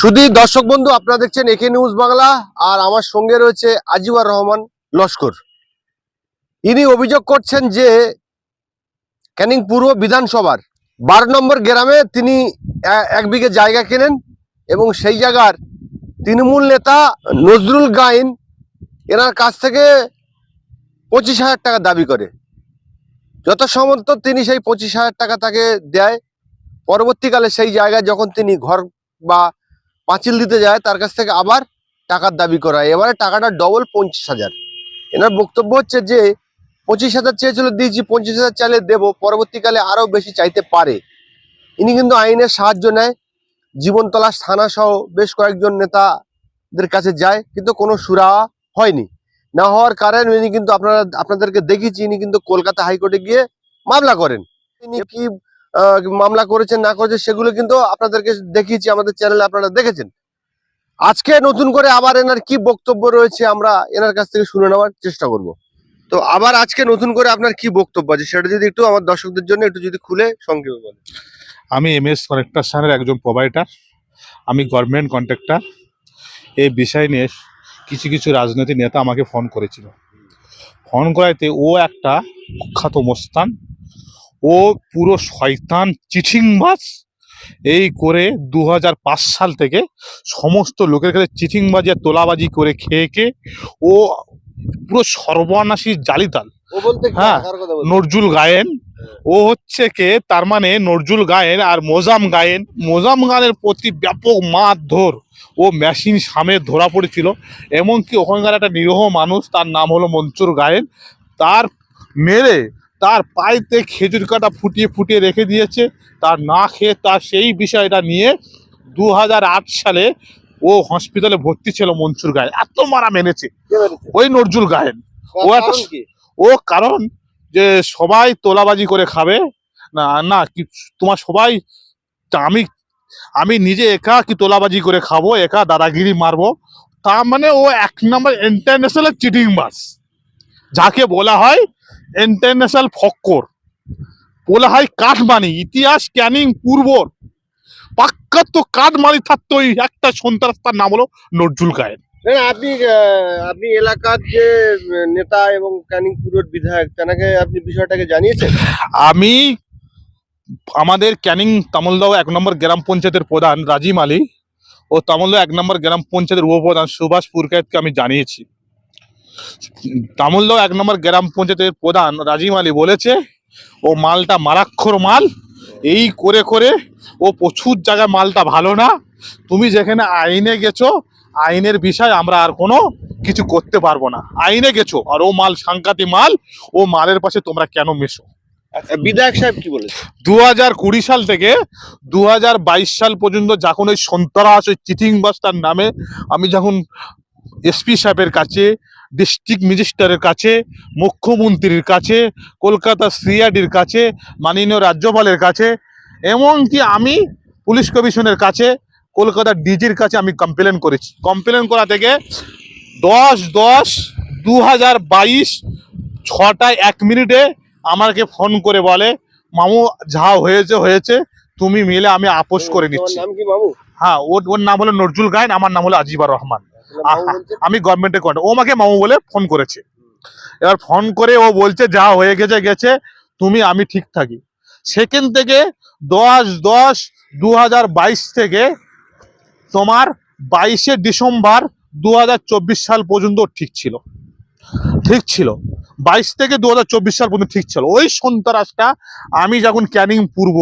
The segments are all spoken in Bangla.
শুধু দর্শক বন্ধু, আপনারা দেখছেন একে নিউজ বাংলা, আর আমার সঙ্গে রয়েছে আজিবর রহমান লস্কর। ইনি অভিযোগ করছেন যে ক্যানিং পূর্ব বিধানসভার বারো নম্বর গ্রামে তিনি এক বিঘে জায়গা কেনেন এবং সেই জায়গার তৃণমূল নেতা নজরুল গাইন এনার কাছ থেকে পঁচিশ হাজার টাকা দাবি করে। যত সম্ভবত তিনি সেই পঁচিশ হাজার টাকা তাকে দেয়। পরবর্তীকালে সেই জায়গায় যখন তিনি ঘর বা পাঁচিল দিতে যায়, তার কাছ থেকে আবার টাকার দাবি করা এবারে টাকাটা ডবল পঞ্চাশ হাজার। এনার বক্তব্য হচ্ছে যে, পঁচিশ হাজার চেয়েছিল, দিয়েছি পঁচিশ হাজার চাইলে দেবো, পরবর্তীকালে আরও বেশি চাইতে পারে। ইনি কিন্তু আইনের সাহায্য নেয়। জীবনতলা থানা সহ বেশ কয়েকজন নেতাদের কাছে যায়, কিন্তু কোনো সুরা হয়নি। না হওয়ার কারণে ইনি কিন্তু আপনারা, আপনাদেরকে দেখিয়েছি, ইনি কিন্তু কলকাতা হাইকোর্টে গিয়ে মামলা করেন। ইনি কি মামলা করেছেন, না করেছেন, সেগুলো কিন্তু আপনাদেরকে দেখিয়েছি, আমাদের চ্যানেলে আপনারা দেখেছেন। আজকে নতুন করে আবার এনার কি বক্তব্য রয়েছে আমরা এনার কাছ থেকে শুনে নেওয়ার চেষ্টা করব। তো আবার আজকে নতুন করে আপনার কি বক্তব্য আছে, সেটা যদি একটু আমার দর্শকদের জন্য একটু যদি খুলে সংক্ষেপে বলেন। আমি এম এস কনেক্টার একজন প্রোভাইডার আমি গভর্নমেন্ট কন্ট্রাক্টর এই বিষয় নিয়ে কিছু কিছু রাজনৈতিক নেতা আমাকে ফোন করেছিল। ফোন করাইতে ও একটা কুখ্যাত মোস্তান ও পুরো শয়তান চিঠিং চিঠিংবাজ এই করে দু হাজার পাঁচ সাল থেকে সমস্ত লোকের কাছে চিঠিংবাজি আর তোলাবাজি করে খেয়ে খেয়ে ও পুরো সর্বনাশী জালিতাল? হ্যাঁ? নজরুল গায়েন। ও হচ্ছে কে? তার মানে নজরুল গায়েন আর মোজাম গায়েন। মোজাম গানের প্রতি ব্যাপক মারধর। ও মেশিন সামনে ধরা পড়েছিল। এমনকি ওখানকার একটা নিরীহ মানুষ তার নাম হলো মঞ্চুর গায়েন। তার মেরে তার পায়েতে খেজুর কাটা ফুটিয়ে ফুটিয়ে রেখে দিয়েছে। তার না খেয়ে তার সেই বিষয়টা নিয়ে দু হাজার আট সালে ও হসপিটালে ভর্তি ছিল মঞ্চুর গায়েন এত মারা মেনেছে। ওই নজরুল গায়েন ও একটা ও কারণ যে সবাই তোলাবাজি করে খাবে। না না কি তোমার সবাই আমি আমি নিজে একা কি তোলাবাজি করে খাব একা দাদাগিরি মারবো? তার মানে ও এক নম্বর ইন্টারন্যাশনাল চিটিং বাস। যাকে বলা হয় ইন্টারন্যাশনাল ফক্কর। বলা হয় কাঠমানি ইতিহাস ক্যানিং পূর্ব। পাক্কা তো কাঠমানি থাকতো ওই একটা সন্ত্রাস তার নাম হলো নজরুল গায়েন আপনি আপনি এলাকার যে নেতা এবং ক্যানিং পুরোর বিধায়ক তেনাকে আপনি বিষয়টাকে জানিয়েছেন? আমি আমাদের ক্যানিং তামলদাও এক নম্বর গ্রাম পঞ্চায়েতের প্রধান রাজিম আলী ও তামলদাও এক নম্বর গ্রাম পঞ্চায়েতের উপপ্রধান সুভাষ পুরকায়েতকে আমি জানিয়েছি। তামলদাও এক নম্বর গ্রাম পঞ্চায়েতের প্রধান রাজিম আলী বলেছে ও মালটা মারাক্ষর মাল এই করে করে ও প্রচুর জায়গায় মালটা ভালো না। তুমি যেখানে আইনে গেছো আইনের বিষয় আমরা আর কোনো কিছু করতে পারব না। আইনে গেছো আর ও মাল সাংঘাতিক মাল ও মালের পাশে তোমরা কেন মেশো? বিধায়ক সাহেব কি বলে দু হাজার কুড়ি সাল থেকে দু হাজার বাইশ সাল পর্যন্ত যখন ওই সন্ত্রাস ওই চিটিং বাসটার নামে আমি যখন এসপি সাহেবের কাছে ডিস্ট্রিক্ট ম্যাজিস্ট্রেটের কাছে মুখ্যমন্ত্রীর কাছে কলকাতা সিআইডির কাছে মাননীয় রাজ্যপালের কাছে এমনকি আমি পুলিশ কমিশনের কাছে কলকাতা ডিজির কাছে আমি কমপ্লেন করেছি। কমপ্লেন করা থেকে দশ দশ দু হাজার বাইশ ছটায় এক মিনিটে আমাকে ফোন করে বলে মামু যা হয়েছে হয়েছে তুমি মিলে আমি আপোষ করে নিচ্ছি। বাবু হ্যাঁ ওর ওর নাম হলো নজরুল গায়েন আমার নাম হলো আজিবার রহমান। আমি গভর্নমেন্টের কন্ট্যাক্ট ও আমাকে মামু বলে ফোন করেছে। এবার ফোন করে ও বলছে যা হয়ে গেছে গেছে তুমি আমি ঠিক থাকি। সেখান থেকে দশ দশ দু হাজার বাইশ থেকে তোমার বাইশে ডিসেম্বর দু হাজার চব্বিশ সাল পর্যন্ত ঠিক ছিল। ঠিক ছিল। বাইশ থেকে দু হাজার চব্বিশ সাল পর্যন্ত ঠিক ছিল। ওই সন্ত্রাসটা আমি যখন ক্যানিং পূর্ব,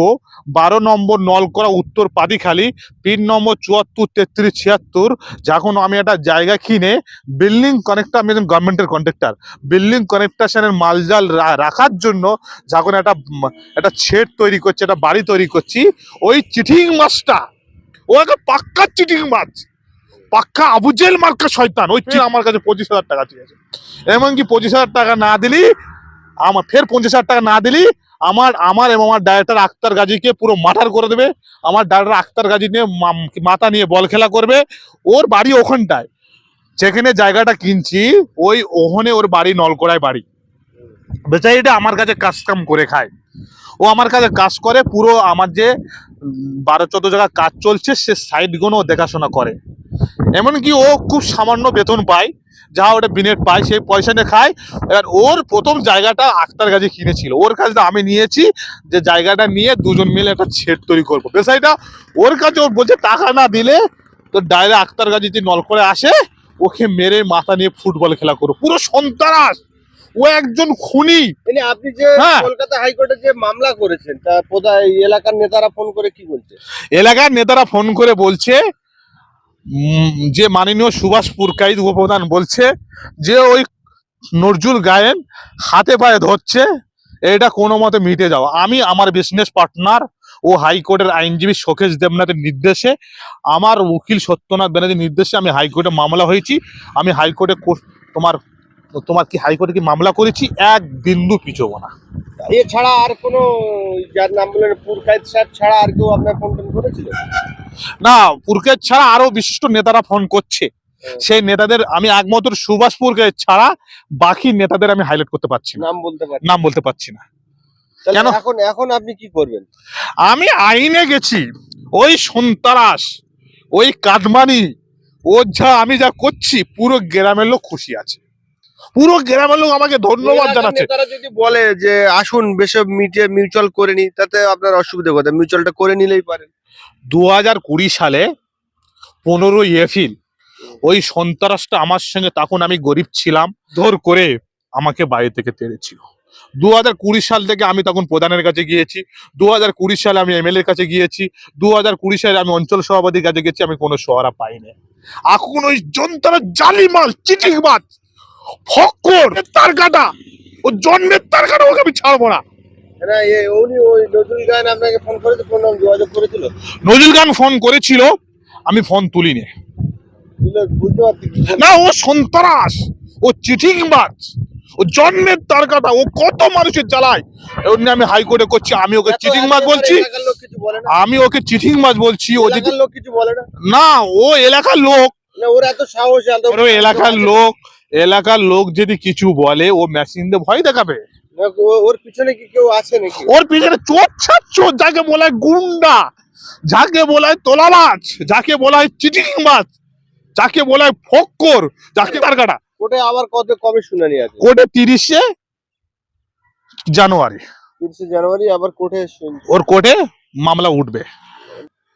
বারো নম্বর নলকরা উত্তর পাদিখালি, তিন নম্বর চুয়াত্তর, তেত্রিশ, ছিয়াত্তর, যখন আমি একটা জায়গা কিনে বিল্ডিং কানেক্টার আমি একজন গভর্নমেন্টের কন্ট্রাক্টর বিল্ডিং কানেকটাশনের মালজাল রাখার জন্য যখন একটা একটা ছেদ তৈরি করছি, একটা বাড়ি তৈরি করছি, ওই চিঠিং মাছটা ও একটা পাক্কা চিঠিং মাছ পাক্কা আবুজেল মার্কা শয়তান। ওই চিঠি আমার কাছে পঁচিশ হাজার টাকা চেয়েছে। এমনকি পঁচিশ হাজার টাকা না দিলি আমার ফের পঞ্চাশ হাজার টাকা না দিলি আমার আমার এবং আমার ডাইরেক্টর আক্তার গাজীকে পুরো মাঠার করে দেবে। আমার ডাইরেক্টর আক্তার গাজী নিয়ে মাথা নিয়ে বল খেলা করবে। ওর বাড়ি ওখানটায়। যেখানে জায়গাটা কিনছি ওই ওখানে ওর বাড়ি নলকড়ায় বাড়ি। বেচারিটা আমার কাছে কাজ কাম করে খায়। ও আমার কাছে কাজ করে পুরো আমার যে বারো চোদ্দ জায়গা কাজ চলছে সে সাইডগুলো দেখাশোনা করে। এমনকি ও খুব সামান্য বেতন পায় যা ওটা বিনেট পায় সেই পয়সা নিয়ে খায়। এবার ওর প্রথম জায়গাটা আক্তার কাছে কিনেছিল। ওর কাছে আমি নিয়েছি যে জায়গাটা নিয়ে দুজন মিলে একটা ছেট তৈরি করব। বিষয়টা ওর কাছে ও বলছে টাকা না দিলে তো ডাইরেক্ট আক্তার কাছে যদি নল করে আসে ওকে মেরে মাথা নিয়ে ফুটবল খেলা করো পুরো সন্ত্রাস! ও একজন খুনি! মানে আপনি যে হ্যাঁ। কলকাতা হাইকোর্টে যে মামলা করেছেন তা এলাকার নেতারা ফোন করে কি বলছে? এলাকার নেতারা ফোন করে বলছে যে মাননীয় সুভাষ পুরকাইত উপপ্রধান বলছে যে ওই নজরুল গায়েন হাতে পায়ে ধরছে, এটা কোনো মতে মিটে যাওয়া। আমি আমার বিজনেস পার্টনার ও হাইকোর্টের আইনজীবী শোকেশ দেবনাথের নির্দেশে, আমার উকিল সত্যনাথ ব্যানার্জির নির্দেশে আমি হাইকোর্টে মামলা হয়েছি। আমি হাইকোর্টে তোমার তোমার কি হাইকোর্টে কি মামলা করেছি? এক বিন্দু পিছব না। এছাড়া আর কোনো যার নাম বললেন পুরকায়েত সাহেব ছাড়া আর কেউ আপনার ফোন টোন করেছিল? না পুরকেত ছাড়া আরও বিশিষ্ট নেতারা ফোন করছে। সেই নেতাদের আমি একমাত্র সুভাষ পুরকেত ছাড়া বাকি নেতাদের আমি হাইলাইট করতে পারছি না। নাম বলতে পারি নাম বলতে পারছি না। কেন? এখন এখন আপনি কি করবেন? আমি আইনে গেছি। ওই সন্তারাস ওই কাটমানি ও যা আমি যা করছি পুরো গ্রামের লোক খুশি আছে। পুরো গ্রামের লোক আমাকে ধন্যবাদ জানাচ্ছে। যদি বলে যে আসুন বেসব মিটিয়ে মিউচুয়াল করে নি তাতে আপনার অসুবিধা কোথায়? মিউচুয়ালটা করে নিলেই পারেন। দু হাজার কুড়ি সালে পনেরোই এপ্রিল ওই সন্ত্রাসটা আমার সঙ্গে তখন আমি গরিব ছিলাম। ধর করে আমাকে বাড়ি থেকে তেড়েছিল। দু হাজার কুড়ি সাল থেকে আমি তখন প্রধানের কাছে গিয়েছি। দু হাজার কুড়ি সালে আমি এমএলএ কাছে গিয়েছি। দু হাজার কুড়ি সালে আমি অঞ্চল সভাপতির কাছে গেছি। আমি কোনো সহারা পাইনি। এখন ওই যন্ত্র জালিমাল চিটিংবাজ। ফক্কর তার কাটা ও জন্মের তার কাটা ওকে আমি ছাড়বো না। না এ উনি ওই নজরুল আপনাকে ফোন করেছে ফোন যোগাযোগ করেছিল? নজরুল ফোন করেছিল আমি ফোন তুলিনি। না ও সন্ত্রাস ও চিঠিংবাজ ও জন্মের তার কথা ও কত মানুষের জ্বালায়। ওর আমি হাইকোর্টে করছি আমি ওকে চিঠিংবাজ একেবারে বলছি। এলাকার লোক কিছু বলে না। আমি ওকে চিঠিংবাজ বলছি ও যদি লোক কিছু বলে না। না ও এলাকার লোক। ওর এত সাহস এলাকার লোক। এলাকার লোক যদি কিছু বলে ও মেশিন দিয়ে ভয় দেখাবে। ওর পিছনে কি কেউ আছে নাকি? ওর পিছনে চোর চোর যাকে বলা হয় গুন্ডা যাকে বলা হয় তোলাবাজ যাকে বলা হয় মাছ যাকে বলা হয় ফক্কর যাকে তার কাটা ওটা আবার কত কবে শুনানি আছে? কোর্টে তিরিশে জানুয়ারি। তিরিশে জানুয়ারি আবার কোর্টে ওর কোর্টে মামলা উঠবে।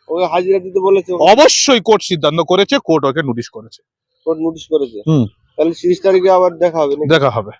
ওকে হাজিরা দিতে বলেছে অবশ্যই কোর্ট সিদ্ধান্ত করেছে কোর্ট ওকে নোটিশ করেছে। কোর্ট নোটিশ করেছে? হুম। তাহলে তিরিশ তারিখে আবার দেখা হবে? দেখা হবে